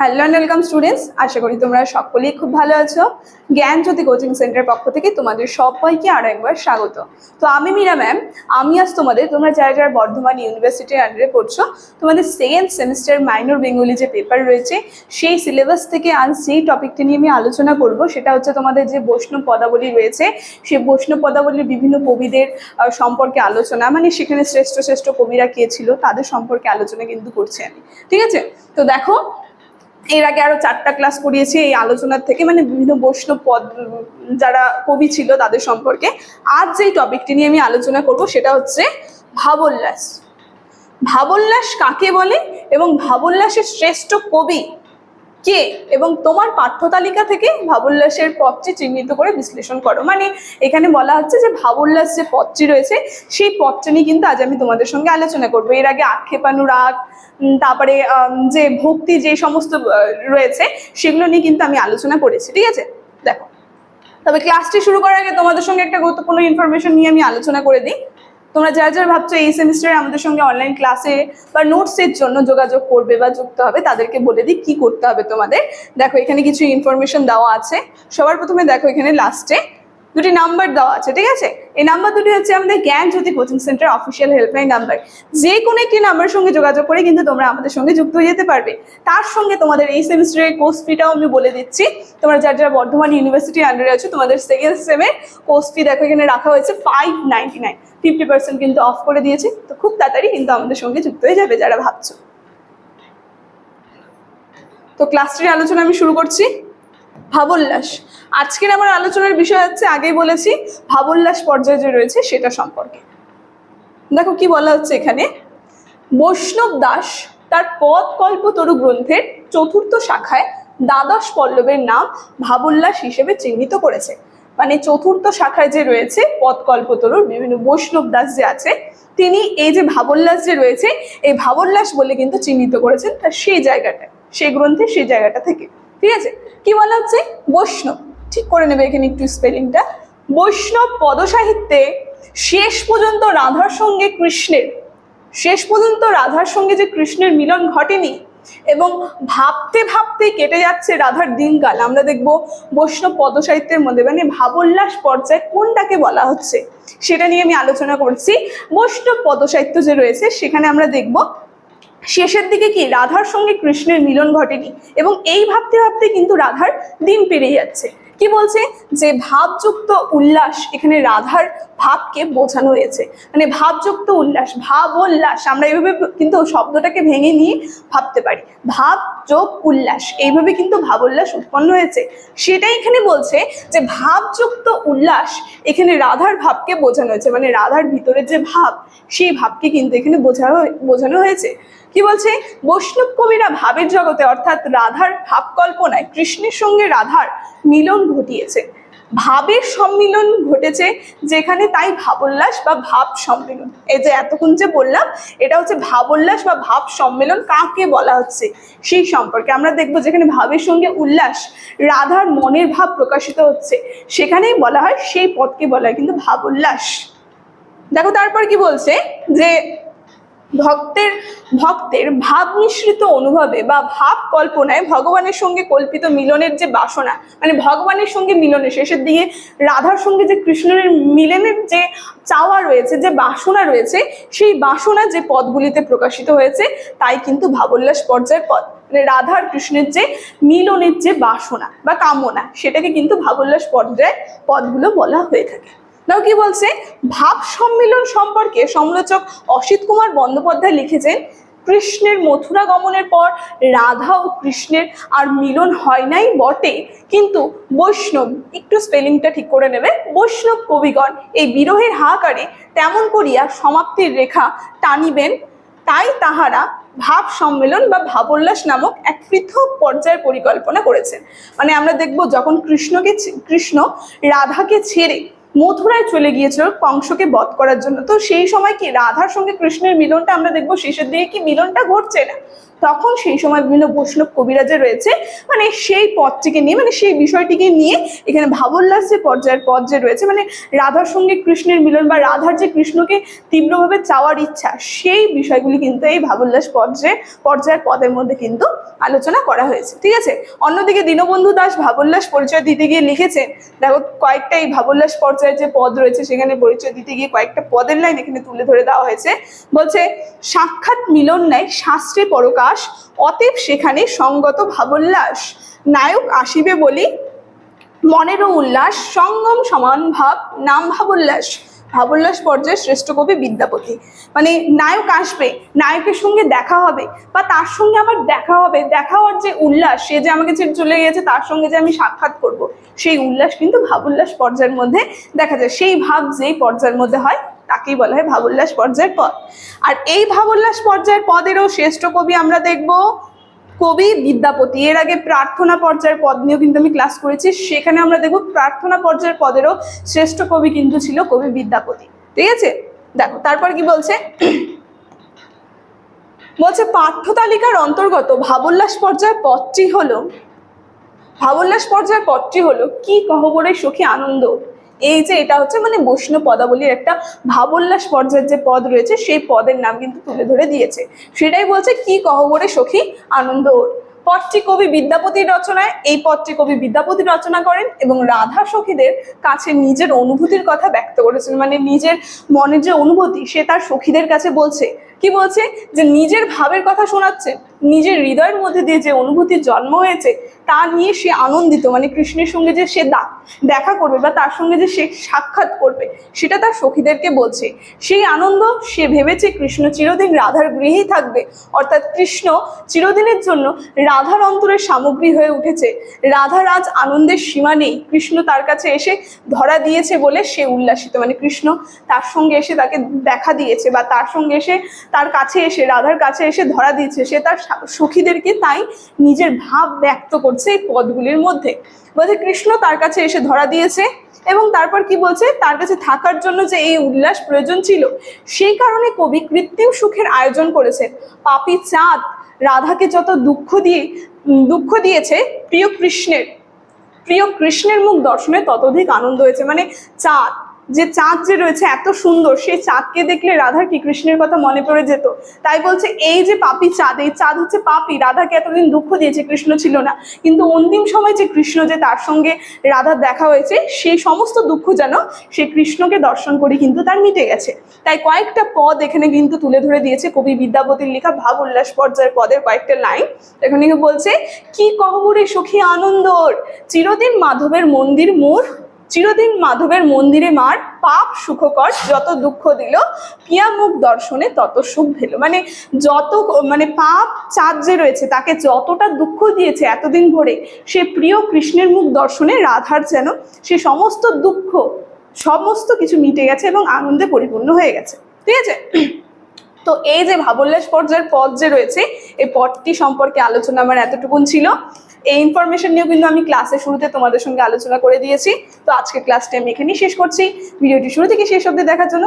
Hello and welcome students আশা করি তোমরা সকলেই খুব ভালো আছো। জ্ঞান জ্যোতি কোচিং সেন্টারের পক্ষ থেকে তোমাদের সবাইকে আরও একবার স্বাগত। তো আমি মীরা ম্যাম আমি আজ তোমাদের, তোমরা যারা যারা বর্ধমান ইউনিভার্সিটির আন্ডারে পড়ছো, তোমাদের সেকেন্ড সেমিস্টার মাইনর বেঙ্গলি যে পেপার রয়েছে, সেই সিলেবাস থেকে আজ সেই টপিকটি নিয়ে আমি আলোচনা করব, সেটা হচ্ছে তোমাদের যে বৈষ্ণব পদাবলী রয়েছে, সেই বৈষ্ণব পদাবলীর বিভিন্ন কবিদের সম্পর্কে আলোচনা মানে সেখানে শ্রেষ্ঠ শ্রেষ্ঠ কবিরা কে ছিল, তাদের সম্পর্কে আলোচনা কিন্তু করছি আমি। ঠিক আছে? তো দেখো এর আগে আরও চারটা ক্লাস করিয়েছি এই আলোচনার থেকে মানে বিভিন্ন বৈষ্ণব পদ, যারা কবি ছিল তাদের সম্পর্কে। আজ যেই টপিকটি নিয়ে আমি আলোচনা করব সেটা হচ্ছে ভাবোল্লাস। ভাবোল্লাস কাকে বলে এবং ভাবোল্লাসের শ্রেষ্ঠ কবি কে? এবং তোমার পাঠ্য তালিকা থেকে ভাবোল্লাসের পথটি চিহ্নিত করে বিশ্লেষণ করো। মানে এখানে বলা হচ্ছে যে ভাবোল্লাস যে পথটি রয়েছে, সেই পদটি নিয়ে কিন্তু আজ আমি তোমাদের সঙ্গে আলোচনা করব। এর আগে আক্ষেপানুরাগ তারপরে যে ভক্তি যে সমস্ত রয়েছে, সেগুলো নিয়ে কিন্তু আমি আলোচনা করেছি, ঠিক আছে? দেখো। তবে ক্লাসটি শুরু করার আগে তোমাদের সঙ্গে একটা গুরুত্বপূর্ণ ইনফরমেশন নিয়ে আমি আলোচনা করে দিই। তোমরা যারা যারা ভাবছ এই সেমিস্টারে আমাদের সঙ্গে অনলাইন ক্লাসে বা নোটসের জন্য যোগাযোগ করবে বা যুক্ত হবে, তাদেরকে বলে দিই কি করতে হবে তোমাদের। দেখো, এখানে কিছু ইনফরমেশন দেওয়া আছে। সবার প্রথমে দেখো, এখানে লাস্টে দুটি নাম্বার দেওয়া আছে, ঠিক আছে? এই নাম্বার দুটি হচ্ছে আমাদের Gyan Jyoti coaching centre official helpline number যে কোনো একটি নাম্বারের সঙ্গে যোগাযোগ করে কিন্তু তোমরা আমাদের সঙ্গে যুক্ত হয়ে যেতে পারবে। তার সঙ্গে তোমাদের এই সেমিস্টারের কোর্স ফিটাও আমি বলে দিচ্ছি। তোমরা যার যারা বর্ধমান ইউনিভার্সিটি আন্ডারে আছো, তোমাদের সেকেন্ড সেমের কোর্স ফি দেখো, এখানে রাখা হয়েছে five ninety nine fifty percent কিন্তু অফ করে দিয়েছে। তো খুব তাড়াতাড়ি কিন্তু আমাদের সঙ্গে যুক্ত হয়ে যাবে যারা ভাবছ। তো ক্লাসটির আলোচনা আমি শুরু করছি। ভাবোল্লাস। আজকের আমার আলোচনার বিষয় হচ্ছে, আগেই বলেছি, ভাবোল্লাস পর্যায়ে যে রয়েছে সেটা সম্পর্কে। দেখো কি বলা হচ্ছে এখানে? বৈষ্ণব দাস তার পদ কল্পতরু গ্রন্থের চতুর্থ শাখায় দ্বাদশ পল্লবের নাম ভাবোল্লাস হিসেবে চিহ্নিত করেছে। মানে চতুর্থ শাখায় যে রয়েছে পদ কল্পতরুর বিভিন্ন বৈষ্ণব দাস যে আছে, তিনি এই যে ভাবোল্লাস যে রয়েছে, এই ভাবোল্লাস বলে কিন্তু চিহ্নিত করেছেন তার সেই জায়গাটা সেই গ্রন্থে সেই জায়গাটা থেকে। ঠিক আছে? কি বলা হচ্ছে? বৈষ্ণব। ঠিক করে নেবে এখানে একটু স্পেলিংটা বৈষ্ণব পদসাহিত্যে শেষ পর্যন্ত রাধার সঙ্গে কৃষ্ণের, শেষ পর্যন্ত রাধার সঙ্গে যে কৃষ্ণের মিলন ঘটেনি এবং ভাবতে ভাবতে কেটে যাচ্ছে রাধার দিনকাল। আমরা দেখব বৈষ্ণব পদসাহিত্যের মধ্যে মানে ভাবোল্লাস পর্যায়ে কোনটাকে বলা হচ্ছে? সেটা নিয়ে আমি আলোচনা করছি। বৈষ্ণব পদসাহিত্য যে রয়েছে, সেখানে আমরা দেখব শেষের দিকে কি রাধার সঙ্গে কৃষ্ণের মিলন ঘটেনি? এবং এই ভাবতে ভাবতে কিন্তু রাধার দিন পেরিয়ে যাচ্ছে। কি বলছে? যে ভাবযুক্ত উল্লাস এখানে রাধার ভাবকে বোঝানো হয়েছে। মানে ভাবযুক্ত উল্লাস, ভাব উল্লাস, আমরা এইভাবে কিন্তু শব্দটাকে ভেঙে নিয়ে ভাবতে পারি। ভাব যোগ উল্লাস, এইভাবে কিন্তু ভাব উল্লাস উৎপন্ন হয়েছে। সেটাই এখানে বলছে যে ভাবযুক্ত উল্লাস এখানে রাধার ভাবকে বোঝানো হয়েছে। মানে রাধার ভিতরের যে ভাব, সেই ভাবকে কিন্তু এখানে বোঝা বোঝানো হয়েছে। কি বলছে? বৈষ্ণব কবিরা ভাবের জগতে অর্থাৎ রাধার ভাব কল্পনায় কৃষ্ণের সঙ্গে রাধার মিলন ঘটিয়েছে। ভাবের সম্মিলন ঘটেছে যেখানে তাই ভাবোল্লাস বা ভাব সম্মেলন। এই যে এতক্ষণ যে বললাম, এটা হচ্ছে ভাবোল্লাস বা ভাব সম্মেলন কাকে বলা হচ্ছে সেই সম্পর্কে। আমরা দেখব যেখানে ভাবের সঙ্গে উল্লাস, রাধার মনের ভাব প্রকাশিত হচ্ছে, সেখানেই বলা হয় সেই পদকে বলা হয়, কিন্তু ভাবোল্লাস। দেখো তারপর কি বলছে? যে ভক্তের ভক্তের ভাব মিশ্রিত অনুভবে বা ভাব কল্পনায় ভগবানের সঙ্গে কল্পিত মিলনের যে বাসনা মানে ভগবানের সঙ্গে মিলনের শেষের দিকে রাধার সঙ্গে যে কৃষ্ণের মিলনের যে চাওয়া রয়েছে, যে বাসনা রয়েছে, সেই বাসনা যে পদগুলিতে প্রকাশিত হয়েছে, তাই কিন্তু ভাবোল্লাস পর্যায়ের পদ মানে রাধার কৃষ্ণের যে মিলনের যে বাসনা বা কামনা, সেটাকে কিন্তু ভাবোল্লাস পর্যায়ে পদগুলো বলা হয়ে থাকে। নাও কি বলছে? ভাব সম্মিলন সম্পর্কে সমালোচক অসিত কুমার বন্দ্যোপাধ্যায় লিখেছেন, কৃষ্ণের মথুরা গমনের পর রাধা ও কৃষ্ণের আর মিলন হয় নাই বটে। কিন্তু বৈষ্ণব, একটু স্পেলিংটা ঠিক করে নেবে, বৈষ্ণব কবিগণ এই বিরহের হাহাকারে তেমন করিয়া সমাপ্তির রেখা টানিবেন। তাই তাহারা ভাব সম্মেলন বা ভাবোল্লাস নামক এক পৃথক পর্যায়ের পরিকল্পনা করেছেন মানে আমরা দেখব যখন কৃষ্ণকে কৃষ্ণ রাধাকে ছেড়ে মথুরায় চলে গিয়েছিল কংসকে বধ করার জন্য। তো সেই সময় কি রাধার সঙ্গে কৃষ্ণের মিলনটা আমরা দেখব? শেষের দিকে কি মিলনটা ঘটছে না? তখন সেই সময় বিভিন্ন বৈষ্ণব কবিরাজে রয়েছে। মানে সেই পদটিকে নিয়ে মানে সেই বিষয়টিকে নিয়ে এখানে ভাবোল্লাস যে পর্যায়ের পদ যে রয়েছে মানে রাধার সঙ্গে কৃষ্ণের মিলন বা রাধার যে কৃষ্ণকে তীব্রভাবে চাওয়ার ইচ্ছা, সেই বিষয়গুলি কিন্তু এই ভাবোল্লাস পর্যায়ে, পর্যায়ের পদের মধ্যে কিন্তু আলোচনা করা হয়েছে। ঠিক আছে? অন্যদিকে দীনবন্ধু দাস ভাবোল্লাস পরিচয় দিতে গিয়ে লিখেছেন দেখো কয়েকটা এই ভাবোল্লাস পর্যায়ের যে পদ রয়েছে সেখানে পরিচয় দিতে গিয়ে কয়েকটা পদের লাইন এখানে তুলে ধরে দেওয়া হয়েছে। বলছে, সাক্ষাৎ মিলন নেয় শাস্ত্রে পরকাশ, অতএব সেখানে সঙ্গত ভাবোল্লাস। নায়ক আসিবে বলি, মনেরও উল্লাস, সঙ্গম সমান ভাব, নাম ভাবোল্লাস। ভাবোল্লাস পর্যায়ে শ্রেষ্ঠ কবি বিদ্যাপতি। মানে নায়ক আসবে, নায়কের সঙ্গে দেখা হবে বা তার সঙ্গে আমার দেখা হবে, দেখা হওয়ার যে উল্লাস, সে যে আমাকে ছেড়ে চলে গেছে তার সঙ্গে যে আমি সাক্ষাৎ করব, সেই উল্লাস কিন্তু ভাবোল্লাস পর্যায়ের মধ্যে দেখা যায়। সেই ভাব যেই পর্যায়ের মধ্যে হয়, তাকেই বলা হয় ভাবোল্লাস পর্যায়ের পদ আর এই ভাবোল্লাস পর্যায়ের পদেরও শ্রেষ্ঠ কবি আমরা দেখব কবি, বিদ্যাপতি। এর আগে প্রার্থনা পর্যায়ের পদ নিয়েও কিন্তু আমি ক্লাস করেছি। সেখানে আমরা দেখব প্রার্থনা পর্যায়ের পদেরও শ্রেষ্ঠ কবি কিন্তু ছিল কবি, বিদ্যাপতি। ঠিক আছে? দেখো, তারপর কি বলছে? বলছে, পাঠ্য তালিকার অন্তর্গত ভাবোল্লাস পর্যায়ের পদটি হলো ভাবোল্লাস পর্যায়ের পদটি হলো, কি কহবরে সখী আনন্দ? এই যে এটা হচ্ছে মানে বৈষ্ণব পদাবলীর একটা ভাবোল্লাস পর্যায়ের যে পদ রয়েছে, সেই পদের নাম কিন্তু তুলে ধরে দিয়েছে। সেটাই বলছে, কি কহবরে সখী আনন্দ ওর। পদটি কবি বিদ্যাপতির রচনায়, এই পদটি কবি বিদ্যাপতি রচনা করেন এবং রাধা সখীদের কাছে নিজের অনুভূতির কথা ব্যক্ত করেছেন। মানে নিজের মনের যে অনুভূতি, সে তার সখীদের কাছে বলছে। কি বলছে? যে নিজের ভাবের কথা শোনাচ্ছে নিজের হৃদয়ের মধ্যে দিয়ে যে অনুভূতির জন্ম হয়েছে তা নিয়ে সে আনন্দিত মানে কৃষ্ণের সঙ্গে যে সে দেখা করবে বা তার সঙ্গে যে সে সাক্ষাৎ করবে, সেটা তার সখীদেরকে বলছে। সেই আনন্দ সে ভেবেছে কৃষ্ণ চিরদিন রাধার গৃহেই থাকবে। অর্থাৎ কৃষ্ণ চিরদিনের জন্য রাধার অন্তরের সামগ্রী হয়ে উঠেছে। রাধার আজ আনন্দের সীমা নেই। কৃষ্ণ তার কাছে এসে ধরা দিয়েছে বলে সে উল্লাসিত। মানে কৃষ্ণ তার সঙ্গে এসে তাকে দেখা দিয়েছে বা তার সঙ্গে এসে তার কাছে এসে, রাধার কাছে এসে ধরা দিয়েছে। সে তার সখীদেরকে তাই নিজের ভাব ব্যক্ত করছে। এই পদগুলির মধ্যে। বলছে, কৃষ্ণ তার কাছে এসে ধরা দিয়েছে এবং তারপর কি বলছে? তার কাছে থাকার জন্য যে এই উল্লাস প্রয়োজন ছিল, সেই কারণে কবি কৃত্রিম সুখের আয়োজন করেছেন। পাপি চাঁদ রাধাকে যত দুঃখ দিয়ে দুঃখ দিয়েছে, প্রিয় কৃষ্ণের প্রিয় কৃষ্ণের মুখ দর্শনে ততোধিক আনন্দ হয়েছে। মানে চাঁদ যে চাঁদ যে রয়েছে এত সুন্দর, সেই চাঁদকে দেখলে রাধার কি কৃষ্ণের কথা মনে পড়ে যেত? তাই বলছে, এই যে পাপি চাঁদ, এই চাঁদ হচ্ছে পাপি। রাধাকে এতদিন দুঃখ দিয়েছে কৃষ্ণ ছিল না। কিন্তু অন্তিম সময় যে কৃষ্ণ যে তার সঙ্গে রাধার দেখা হয়েছে, সেই সমস্ত দুঃখ যেন সে কৃষ্ণকে দর্শন করে কিন্তু তার মিটে গেছে। তাই কয়েকটা পদ এখানে কিন্তু তুলে ধরে দিয়েছে কবি বিদ্যাপতির লেখা ভাব উল্লাস পর্যায়ের পদের কয়েকটা লাইন। এখানে বলছে, কি কহবরে সখী আনন্দর, চিরদিন মাধবের মন্দির মোর চিরদিন মাধবের মন্দিরে মার পাপ সুখকর যত দুঃখ দিল, পিয়া মুখ দর্শনে তত সুখ ভেল। মানে যত মানে পাপ চাঁদ যে রয়েছে, তাকে যতটা দুঃখ দিয়েছে এতদিন ভরে, সে প্রিয় কৃষ্ণের মুখ দর্শনে রাধার যেন সে সমস্ত দুঃখ, সমস্ত কিছু মিটে গেছে এবং আনন্দে পরিপূর্ণ হয়ে গেছে। ঠিক আছে? তো এই যে ভাবোল্লাস পর্যায়ের পদ যে রয়েছে, এই পদটি সম্পর্কে আলোচনা আমার এতটুকুন ছিল। এই ইনফরমেশন নিয়েও কিন্তু আমি ক্লাসের শুরুতে তোমাদের সঙ্গে আলোচনা করে দিয়েছি। তো আজকে ক্লাসটা আমি এখানেই শেষ করছি। ভিডিওটি শুরু থেকে শেষ অব্দি দেখার জন্য